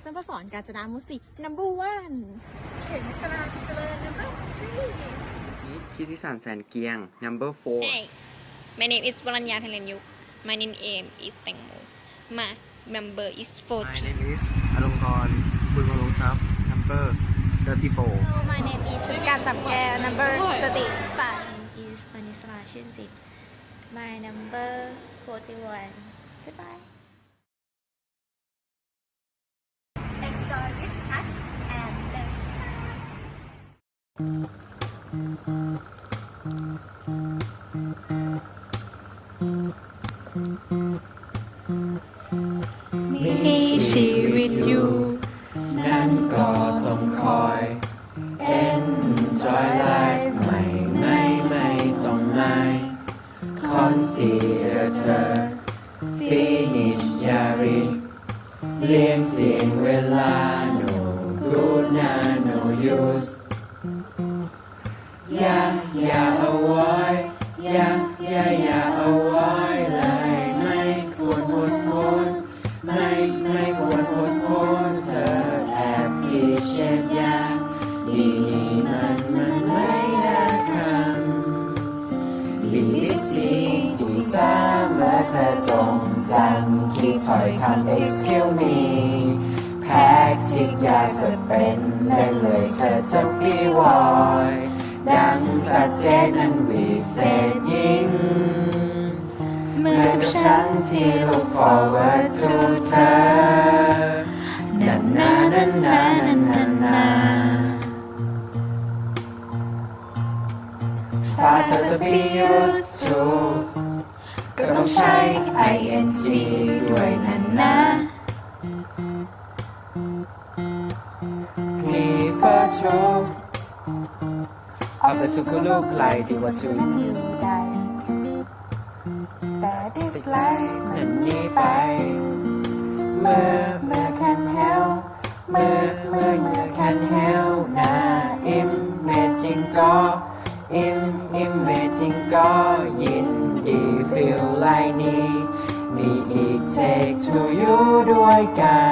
อีสนภสอนกาญจนามุสี number one เข็มสลาเจริญ number three นิดชิติสันแสนเกียง number four Hey my name is วรัญญาเทเลนยุ my name is แตงโม my number is 14 name is อลงกรบุญวงศ์ทรัพย์ number 34 my name is ชุดการตับแก number สติป่า is ปณิสราชื่นจิต my number 41 goodbye มีชีวิตอยู่ นั่นก็ต้องคอย Enjoy life ไม่ไม่ไม่ต้องไม่ Consider เธอ Finish อย่า risk เลี่ยงเสียงเวลา No good นะ no use อย่าอย่า avoid อย่าอย่าอย่า คิดเช่นอย่าดีนี้มันมันไม่น่าคำบีบิซีดีเสมอเธอจงจำคิดถอยคำ excuse me แพ็กชิดยาสเป็นเล่นเลยเธอจะปีวอยดังสัจเจนั้นวิเศษยิ่งเมื่อฉันที่ look forward to เธอ ถ้าเธอจะ be used to ก็ต้องใช้ ing ด้วยนะนนะ prefer to เอาแต่ทุกลูกไหลที่ว่าจะอยู่ได้แต่ dislike นั้นหนีไป เมื่อเมื่อ can help เมื่อเมื่อเมื่อ can help อิมเมจริงก็ยินดีฟิลไลนี้ มีอีกเทคทูยูด้วยกัน